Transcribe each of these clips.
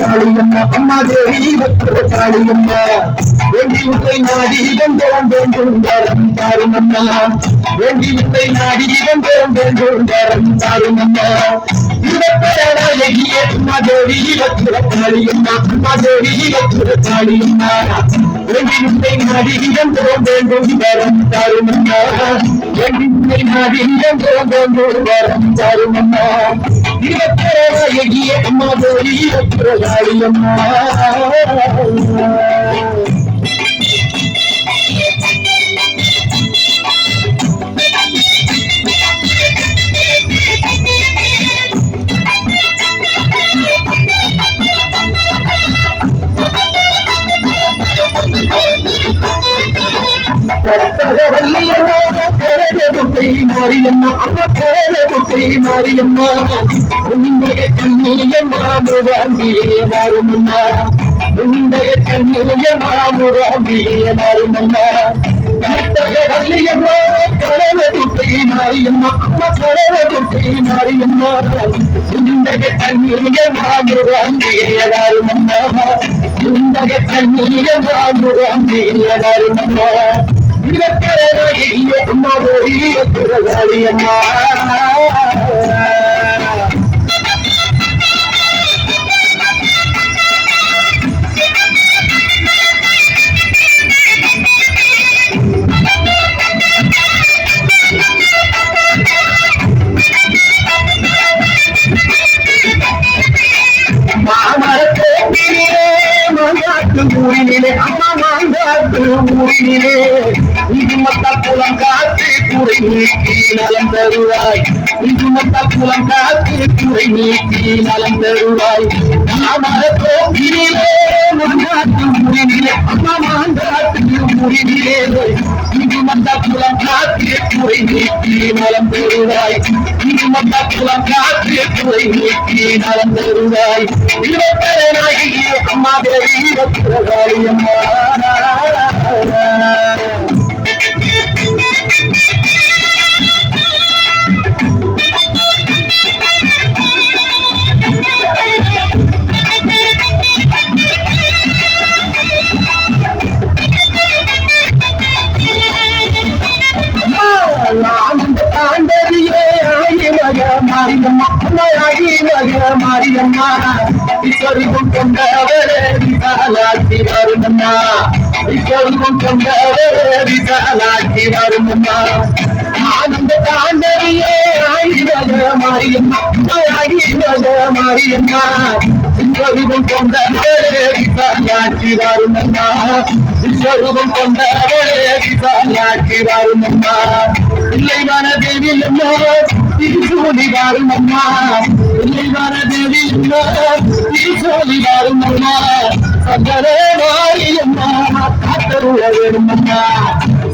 காளியம்மா அம்மா தேவி பக்த காளியம்மா வேண்டி உத்தை நாடி வெந்தோம் வேண்டும் வரம் தாருமம்மா வேண்டி உத்தை நாடி வெந்தோம் வேண்டும் வரம் தாருமம்மா இருபத்தேழாயிரகிய அம்மா தேவி பக்த அம்மா தேவி பக்த வேண்டி உத்தை நாடி வெந்தோம் வேண்டும் வரம் தாருமம்மா வேண்டி உத்தை நாடி வெந்தோம் வேண்டும் வரம் தாருமம்மா இருபத்தேழாயிரகிய அம்மா தேவி பக்த காளியம்மா மாரியம்மா அம்மா பேர குட்டை மாரியம்மா உன்னுடைய கண்ணியம்மா முராம்பியே மாறுமம்மா உன்னுடைய கண்ணியம்மா முராம்பியே மாறுமம்மா வள்ளியம்மா கலவ மாரியம்மா அம்மா கலவ மாரியம்மா உன்னுடைய கண்ணியம்மா முராம்பியே மாறுமம்மா உன்னுடைய கண்ணியம்மா முராம்பியே மாறுமம்மா அம்மா ஊரினிலே அம்மா மாங்காத்து ஊரினிலே இது குளம் காத்து குறை நீக்கி நலம் தருவாய். இது குளம் காத்து குறை நீக்கி நலம் தருவாய். மாமர கோப்பினிலே மாங்காத்து ஊரினிலே அம்மா மாங்காத்து ஊரினிலே இது குளம் காத்து குறை நீக்கி நலம் தருவாய். இது மத்த குளம் அம்மா தேவி பத்திரகாளியம்மா ஆயிரக மாரியம்மா ஆயிரக மாரியம்மா இப்பொழுதும் கொண்டவரே விசாலாட்சி வருமம்மா இப்பொழுதும் கொண்டவரே விசாலாட்சி வருமம்மா ஆனந்த தாண்டவியே ஆயிரக மாரியம்மா ஆயிரக மாரியம்மா இப்பொழுதும் கொண்டவரே விசாலாட்சி வருமம்மா இப்பொழுதும் கொண்டவரே விசாலாட்சி வருமம்மா இல்லை தேவி அம்மா வாரும் அம்மா இல்லை தேவி அம்மா திருச்சோலி வாரும் அம்மா சங்கரே மாரியம்மா காத்தருள வேணும் அம்மா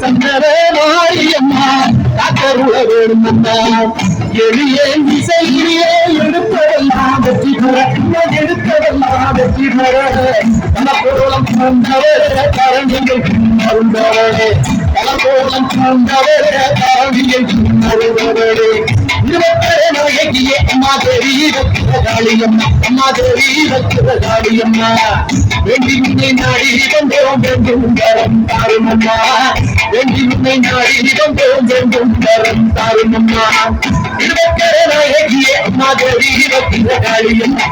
சங்கரே மாரியம்மா காத்தருள வேணும் அம்மா எளிய இசையிலே எடுப்பதெல்லாம் வெற்றி பெற எடுப்பதெல்லாம் வெற்றி பெற. மனப்பொருளம் கொண்டவரே கரணிகள் மருந்தவரே மனப்பொருளம் கொண்டவரே கரண்டிகள் மருந்தவரே இருபத்தேழகிய அம்மா தேவி காளியம்மா அம்மா தேவி காளியம்மா வேண்டி உன்னை நாடி வந்தோம் வேண்டும் வரம் தாருமம்மா வேண்டி உன்னை நாடி வந்தோம் வேண்டும் வரம் தாருமம்மா இருபத்தேழகிய அம்மா தேவி காளியம்மா